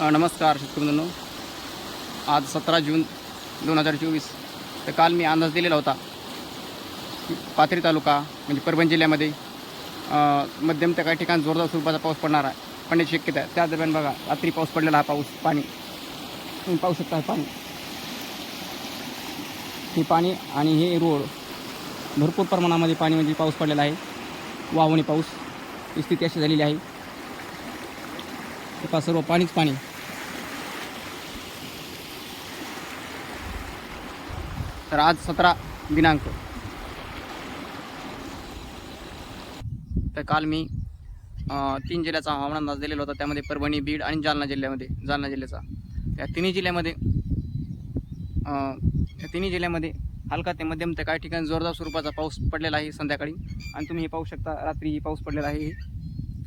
नमस्कार शेतकरी मित्रांनो. आज सतरा जून दोन हजार चोवीस. तर काल मी अंदाज दिलेला होता पाथरी तालुका म्हणजे परभणी जिल्ह्यामध्ये मध्यम त्या काही ठिकाणी जोरदार स्वरूपाचा पाऊस पडणार आहे. पडण्याची शक्यता आहे. त्या दरम्यान बघा रात्री पाऊस पडलेला हा पाऊस पाणी. तुम्ही पाहू शकता पाणी. हे पाणी आणि हे रोड भरपूर प्रमाणामध्ये पाणी म्हणजे पाऊस पडलेला आहे. वाहवणी पाऊस ही स्थिती अशी झालेली आहे. हे पहा सर्व पाणीच पाणी. तर आज सतरा दिनांक. तर काल मी तीन जिल्ह्याचा हवामान अंदाज दिलेला होता. त्यामध्ये परभणी बीड आणि जालना जिल्ह्यामध्ये जालना जिल्ह्याचा. त्या तिन्ही जिल्ह्यामध्ये त्या या तिन्ही जिल्ह्यामध्ये हलका ते मध्यम ते काही ठिकाणी जोरदार स्वरूपाचा पाऊस पडलेला आहे संध्याकाळी. आणि तुम्ही हे पाहू शकता रात्री पाऊस पडलेला आहे.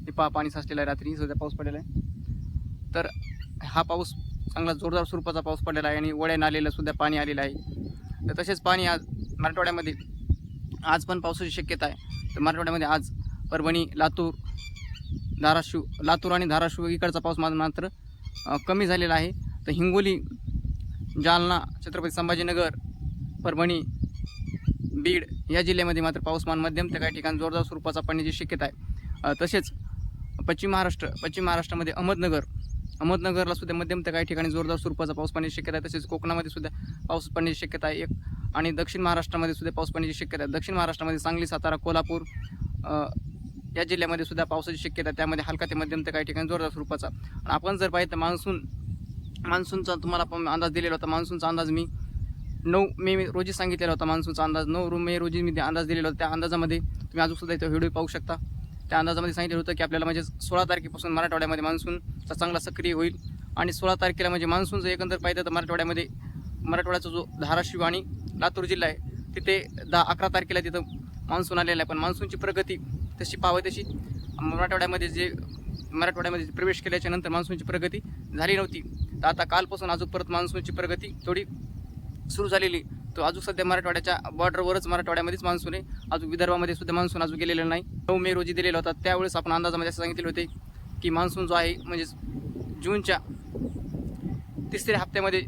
हे पा पाणी साचलेलं आहे रात्री. सध्या पाऊस पडलेला आहे. तर हा पाऊस चांगला जोरदार स्वरूपाचा पाऊस पडलेला आहे आणि वड्या नालेला सुद्धा पाणी आलेलं आहे. तर तसेच पाणी आज मराठवाड्यामध्ये आज पण पावसाची शक्यता आहे. तर मराठवाड्यामध्ये आज परभणी लातूर धाराशिव लातूर आणि धाराशिव इकडचा पाऊस मा- मात्र कमी झालेला आहे. तर हिंगोली जालना छत्रपती संभाजीनगर परभणी बीड या जिल्ह्यामध्ये मात्र पाऊसमान मध्यम तर काही ठिकाणी जोरदार स्वरूपाचा पडण्याची शक्यता आहे. तसेच पश्चिम महाराष्ट्र पश्चिम महाराष्ट्रामध्ये अहमदनगर अहमदनगरला सुद्धा मध्यम ते काही ठिकाणी जोरदार स्वरूपाचा पाऊस पाण्याची शक्यता आहे. तसेच कोकणामध्ये सुद्धा पाऊस पडण्याची शक्यता आहे. एक आणि दक्षिण महाराष्ट्रामध्ये सुद्धा पाऊस पडण्याची शक्यता आहे. दक्षिण महाराष्ट्रामध्ये सांगली सातारा कोल्हापूर या जिल्ह्यामध्ये सुद्धा पावसाची शक्यता आहे. त्यामध्ये हलका ते मध्यम ते काही ठिकाणी जोरदार स्वरूपाचा. आणि आपण जर पाहिजे तर मान्सून मान्सूनचा तुम्हाला पण अंदाज दिलेला होता. मान्सूनचा अंदाज मी नऊ मे रोजी सांगितलेला होता. मान्सूनचा अंदाज नऊ मे रोजी मी ते अंदाज दिलेला होता. त्या अंदाजामध्ये तुम्ही अजूनसुद्धा इथं व्हिडिओ पाहू शकता. त्या अंदाजामध्ये सांगितलं होतं की आपल्याला म्हणजे सोळा तारखेपासून मराठवाड्यामध्ये मान्सूनचा चांगला सक्रिय होईल. आणि सोळा तारखेला म्हणजे मान्सूनचं एकंदर पाहिजे तर मराठवाड्यामध्ये मराठवाड्याचा जो धाराशिव आणि लातूर जिल्हा आहे तिथे दहा अकरा तारखेला तिथं मान्सून आलेला आहे. पण मान्सूनची प्रगती तशी पाहावी तशी मराठवाड्यामध्ये जे मराठवाड्यामध्ये प्रवेश केल्याच्यानंतर मान्सूनची प्रगती झाली नव्हती. तर आता कालपासून अजून परत मान्सूनची प्रगती थोडी सुरू झालेली. तो अजून सध्या मराठवाड्याच्या बॉर्डरवरच मराठवाड्यामध्येच मान्सून आहे. अजून विदर्भामध्ये सुद्धा मान्सून अजून गेलेला नाही. नऊ मे रोजी दिलेला होता. त्यावेळेस आपण अंदाजामध्ये असं सांगितले होते की मान्सून जो आहे म्हणजेच जूनच्या तिसऱ्या हप्त्यामध्ये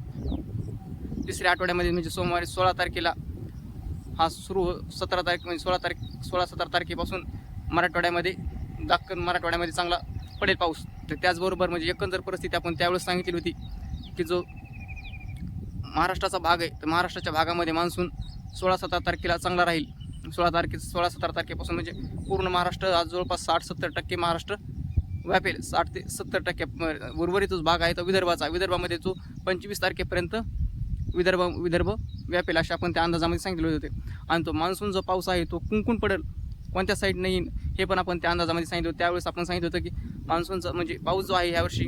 तिसऱ्या आठवड्यामध्ये म्हणजे सोमवारी सोळा तारखेला हा सुरू हो सतरा तारीख म्हणजे सोळा तारीख सोळा सतरा तारखेपासून मराठवाड्यामध्ये दाखल मराठवाड्यामध्ये चांगला पडेल पाऊस. तर त्याचबरोबर म्हणजे एकंदर परिस्थिती आपण त्यावेळेस सांगितली होती की जो महाराष्ट्राचा भाग आहे. तर महाराष्ट्राच्या भागामध्ये मान्सून सोळा सतरा तारखेला चांगला राहील. सोळा तारखे सोळा सतरा तारखेपासून म्हणजे पूर्ण महाराष्ट्र आज जवळपास साठ सत्तर टक्के महाराष्ट्र व्यापेल. साठ ते सत्तर टक्के उर्वरितच उर्वरित भाग आहे तो विदर्भाचा. विदर्भामध्ये जो पंचवीस तारखेपर्यंत विदर्भ विदर्भ व्यापेल असे आपण त्या अंदाजामध्ये सांगितले होते. आणि तो मान्सून जो पाऊस आहे तो कुंकून पडेल. कोणत्या साईड येईल हे पण आपण त्या अंदाजामध्ये सांगितलं होतं. त्यावेळेस आपण सांगितलं होतं की मान्सूनचा म्हणजे पाऊस जो आहे ह्यावर्षी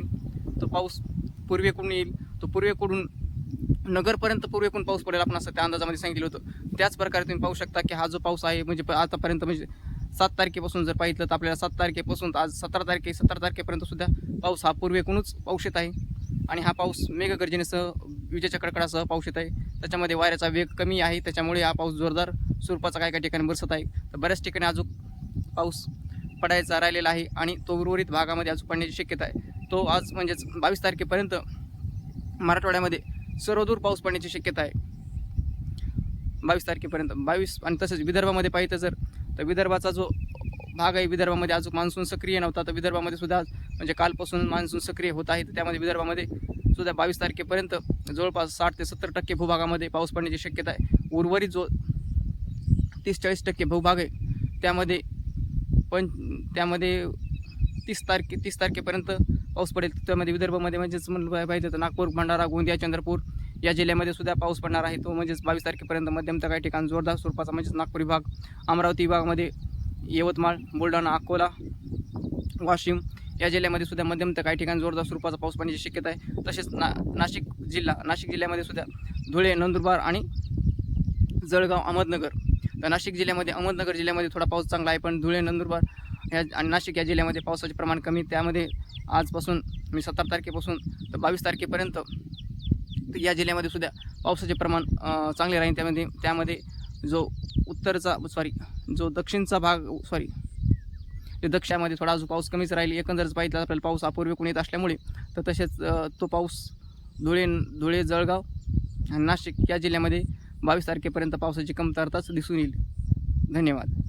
तो पाऊस पूर्वेकडून येईल. तो पूर्वेकडून नगरपर्यंत पूर्वेकडून पाऊस पडेल आपण असं त्या अंदाजामध्ये सांगितलं होतं. त्याच प्रकारे तुम्ही पाहू शकता की हा जो पाऊस आहे म्हणजे प- आतापर्यंत म्हणजे सात तारखेपासून जर पाहिलं तर आपल्याला सात तारखेपासून आज सतरा तारखे सतरा तारखेपर्यंत सुद्धा पाऊस हा पूर्वेकडूनच पाऊस येत आहे. आणि हा पाऊस मेघगर्जनेसह विजेच्या कडकडासह पाऊस येत आहे. त्याच्यामध्ये वाऱ्याचा वेग कमी आहे. त्याच्यामुळे हा पाऊस जोरदार स्वरूपाचा काही काही ठिकाणी बरसत आहे. तर बऱ्याच ठिकाणी अजून पाऊस पडायचा राहिलेला आहे आणि तो उर्वरित भागामध्ये अजून पडण्याची शक्यता आहे. तो आज म्हणजेच बावीस तारखेपर्यंत मराठवाड्यामध्ये सर्वदूर पाऊस पडण्याची शक्यता आहे. बावीस तारखेपर्यंत बावीस आणि तसंच विदर्भामध्ये पाहिजे जर तर विदर्भाचा जो भाग आहे विदर्भामध्ये अजून मान्सून सक्रिय नव्हता तर विदर्भामध्ये सुद्धा म्हणजे कालपासून मान्सून सक्रिय होत आहे तर त्यामध्ये विदर्भामध्ये सुद्धा बावीस तारखेपर्यंत जवळपास साठ ते सत्तर टक्के भूभागामध्ये पाऊस पडण्याची शक्यता आहे. उर्वरित जो तीस चाळीस टक्के भूभाग आहे त्यामध्ये पण त्यामध्ये तीस तारखे तीस तारखेपर्यंत पाऊस पडेल त्यामध्ये विदर्भामध्ये म्हणजेच म्हणलं पाहिजे तर नागपूर भंडारा गोंदिया चंद्रपूर या जिल्ह्यामध्ये सुद्धा पाऊस पडणार आहे. तो म्हणजेच बावीस तारखेपर्यंत मध्यम तर काही ठिकाण जोरदार स्वरूपाचा म्हणजेच नागपूर विभाग अमरावती विभागामध्ये यवतमाळ बुलढाणा अकोला वाशिम या जिल्ह्यामध्ये सुद्धा मध्यम तर काही ठिकाणी जोरदार स्वरूपाचा पाऊस पडण्याची शक्यता आहे. तसेच ना नाशिक जिल्हा नाशिक जिल्ह्यामध्ये सुद्धा धुळे नंदुरबार आणि जळगाव अहमदनगर. तर नाशिक जिल्ह्यामध्ये अहमदनगर जिल्ह्यामध्ये थोडा पाऊस चांगला आहे पण धुळे नंदुरबार या आणि नाशिक या जिल्ह्यामध्ये पावसाचे प्रमाण कमी त्यामध्ये आजपासून मी सतरा तारखेपासून तर बावीस तारखेपर्यंत तर या जिल्ह्यामध्ये सुद्धा पावसाचे प्रमाण चांगले राहील त्यामध्ये त्यामध्ये जो उत्तरचा सॉरी जो दक्षिणचा भाग सॉरी ते दक्षिणामध्ये थोडा अजून पाऊस कमीच राहील. एकंदरच पाहिजे आपल्याला पाऊस अपूर्वी येत असल्यामुळे तर तसेच तो पाऊस धुळे धुळे जळगाव नाशिक या जिल्ह्यामध्ये बावीस तारखेपर्यंत पावसाची कमतरताच दिसून येईल. धन्यवाद.